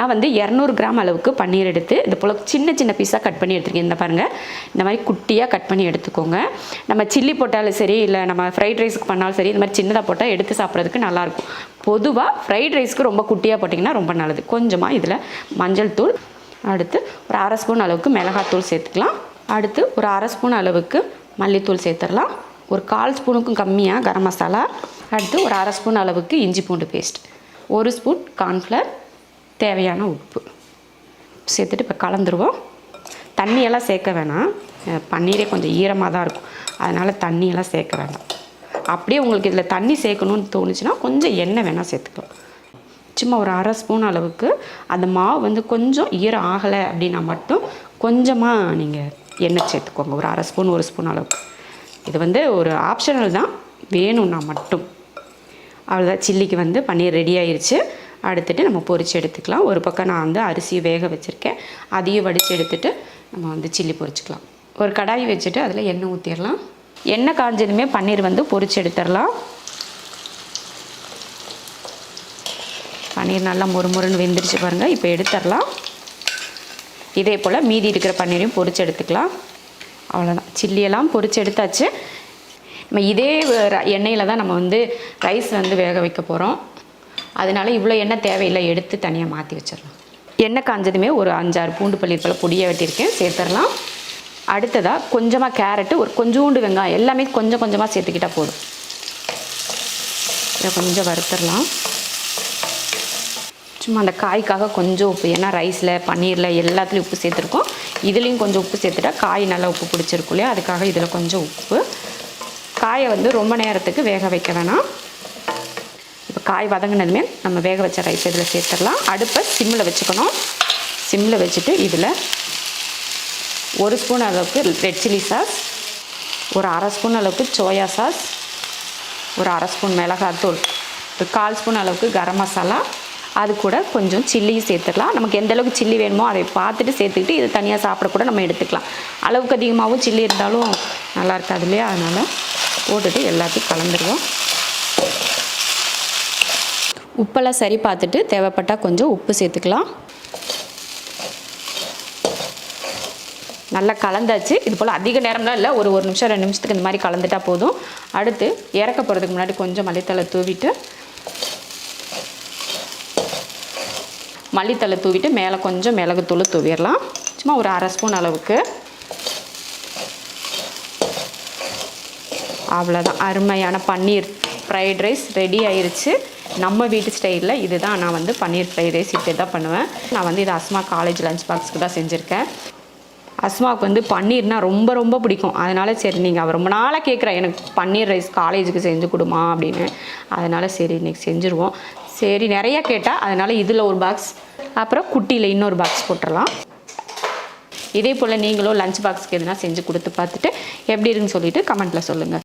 நான் வந்து இரநூறு கிராம் அளவுக்கு பன்னீர் எடுத்து இது போல் சின்ன சின்ன பீஸாக கட் பண்ணி எடுத்துருக்கேன். இந்த பாருங்கள் இந்த மாதிரி குட்டியாக கட் பண்ணி எடுத்துக்கோங்க. நம்ம சில்லி போட்டாலும் சரி இல்லை நம்ம ஃப்ரைட் ரைஸுக்கு பண்ணாலும் சரி இந்த மாதிரி சின்னதாக போட்டால் எடுத்து சாப்பிட்றதுக்கு நல்லாயிருக்கும் பொதுவாக ஃப்ரைட் ரைஸ்க்கு ரொம்ப குட்டியாக போட்டிங்கன்னா ரொம்ப நல்லது. கொஞ்சமாக இதில் மஞ்சள் தூள் அடுத்து ஒரு அரை ஸ்பூன் அளவுக்கு மிளகாத்தூள் சேர்த்துக்கலாம். அடுத்து ஒரு அரை ஸ்பூன் அளவுக்கு மல்லித்தூள் சேர்த்துடலாம். ஒரு கால் ஸ்பூனுக்கும் கம்மியாக கரம் மசாலா அடுத்து ஒரு அரை ஸ்பூன் அளவுக்கு இஞ்சி பூண்டு பேஸ்ட் ஒரு ஸ்பூன் கார்ன்ஃப்ளவர் தேவையான உப்பு. சேர்த்துட்டு இப்போ கலந்துருவோம். தண்ணியெல்லாம் சேர்க்க வேணாம். பன்னீரே கொஞ்சம் ஈரமாக தான் இருக்கும். அதனால் தண்ணியெல்லாம் சேர்க்க வேண்டாம் அப்படியே உங்களுக்கு இதில் தண்ணி சேர்க்கணும்னு தோணுச்சுன்னா கொஞ்சம் எண்ணெய் வேணால் சேர்த்துக்கலாம். சும்மா ஒரு அரை ஸ்பூன் அளவுக்கு அந்த மாவு வந்து கொஞ்சம் ஈரம் ஆகலை அப்படின்னா மட்டும் கொஞ்சமாக நீங்கள் எண்ணெய் சேர்த்துக்கோங்க. ஒரு அரை ஸ்பூன் ஒரு ஸ்பூன் அளவுக்கு. இது வந்து ஒரு ஆப்ஷனல் தான். வேணும்னா மட்டும். அவ்வளோதான் சில்லிக்கு வந்து பன்னீர் ரெடி ஆயிடுச்சு அடுத்துட்டு நம்ம பொரிச்சு எடுத்துக்கலாம். ஒரு பக்கம் நான் வந்து அரிசி வேக வச்சுருக்கேன். அதையும் வடித்து எடுத்துட்டு நம்ம வந்து சில்லி பொரிச்சுக்கலாம். ஒரு கடாய் வச்சுட்டு அதில் எண்ணெய் ஊற்றிடலாம் எண்ணெய் காஞ்சதுமே பன்னீர் வந்து பொரிச்சு எடுத்துடலாம். பன்னீர் நல்லா முறுமுறுன்னு வெந்துருச்சு பாருங்கள் இப்போ எடுத்துடலாம். இதே போல் மீதி இருக்கிற பன்னீரையும் பொரிச்சு எடுத்துக்கலாம். அவ்வளோதான் சில்லியெல்லாம் பொரிச்சு எடுத்தாச்சு. நம்ம இதே எண்ணெயில் தான் நம்ம வந்து ரைஸ் வந்து வேக வைக்க போகிறோம் அதனால இவ்வளோ எண்ணெய் தேவையில்லை எடுத்து தனியாக மாற்றி வச்சிடலாம். எண்ணெய் காஞ்சதுமே ஒரு அஞ்சாறு பூண்டு பள்ளி பொடியை வெட்டியிருக்கேன் சேர்த்துடலாம். அடுத்ததாக கொஞ்சமாக கேரட்டு ஒரு கொஞ்சோண்டு வெங்காயம் எல்லாமே கொஞ்சம் கொஞ்சமாக சேர்த்துக்கிட்டால் போதும். இதை கொஞ்சம் வறுத்துடலாம். சும்மா அந்த காய்க்காக கொஞ்சம் உப்பு ஏன்னா ரைஸில் பன்னீரில் எல்லாத்துலேயும் உப்பு சேர்த்துருக்கோம். இதுலேயும் கொஞ்சம் உப்பு சேர்த்துட்டா காய் நல்லா உப்பு பிடிச்சிருக்கும் இல்லையா? அதுக்காக இதில் கொஞ்சம் உப்பு. காயை வந்து ரொம்ப நேரத்துக்கு வேக வைக்க வேணாம். இப்போ காய் வதங்கினதுமே நம்ம வேக வச்ச ரைஸ் இதில் சேர்த்துடலாம். அடுப்பை சிம்மில் வச்சுக்கணும். சிம்மில் வச்சுட்டு இதில் ஒரு ஸ்பூன் அளவுக்கு ரெட் சில்லி சாஸ் ஒரு அரை ஸ்பூன் அளவுக்கு சோயா சாஸ் ஒரு அரை ஸ்பூன் மிளகாத்தூள் ஒரு கால் ஸ்பூன் அளவுக்கு கரம் மசாலா அது கூட கொஞ்சம் சில்லியும் சேர்த்துக்கலாம் நமக்கு எந்த அளவுக்கு சில்லி வேணுமோ அதை பார்த்துட்டு சேர்த்துக்கிட்டு இது தனியாக சாப்பிட கூட நம்ம எடுத்துக்கலாம். அளவுக்கு அதிகமாகவும் சில்லி இருந்தாலும் நல்லா இருக்காது இல்லையா? அதனால் போட்டுட்டு எல்லாத்தையும் கலந்துருவோம். உப்பெல்லாம் சரி பார்த்துட்டு தேவைப்பட்டால் கொஞ்சம் உப்பு சேர்த்துக்கலாம். நல்லா கலந்தாச்சு. இது போல் அதிக நேரம்லாம் இல்லை. ஒரு ஒரு நிமிஷம் ரெண்டு நிமிஷத்துக்கு இந்த மாதிரி கலந்துட்டா போதும். அடுத்து இறக்க போகிறதுக்கு முன்னாடி கொஞ்சம் மல்லித்தலை தூவிட்டு மல்லித்தலை தூவிட்டு மேலே கொஞ்சம் மிளகுத்தூள் தூவிடலாம். சும்மா ஒரு அரை ஸ்பூன் அளவுக்கு. அவ்வளோதான் அருமையான பன்னீர் ஃப்ரைட் ரைஸ் ரெடி ஆயிடுச்சு நம்ம வீட்டு ஸ்டைலில் இதுதான் நான் வந்து பன்னீர் ஃப்ரைட் ரைஸ் இப்படி தான் பண்ணுவேன். நான் வந்து இது அஸ்மா காலேஜ் லஞ்ச் பாக்ஸ்க்கு தான் செஞ்சுருக்கேன். அஸ்மாவுக்கு வந்து பன்னீர்னால் ரொம்ப ரொம்ப பிடிக்கும். அதனால சரி நீங்கள் அவர் ரொம்ப நாளாக கேட்குறேன் எனக்கு பன்னீர் ரைஸ் காலேஜுக்கு செஞ்சு கொடுமா அப்படின்னு. அதனால் சரி இன்னைக்கு செஞ்சுருவோம். சரி நிறையா கேட்டால் அதனால் இதில் ஒரு பாக்ஸ் அப்புறம் குட்டியில் இன்னொரு பாக்ஸ் போட்டுடலாம் இதே போல் நீங்களும் லஞ்ச் பாக்ஸ்க்கு எதுனா செஞ்சு கொடுத்து பார்த்துட்டு எப்படி இருக்குன்னு சொல்லிவிட்டு கமெண்ட்டில் சொல்லுங்கள்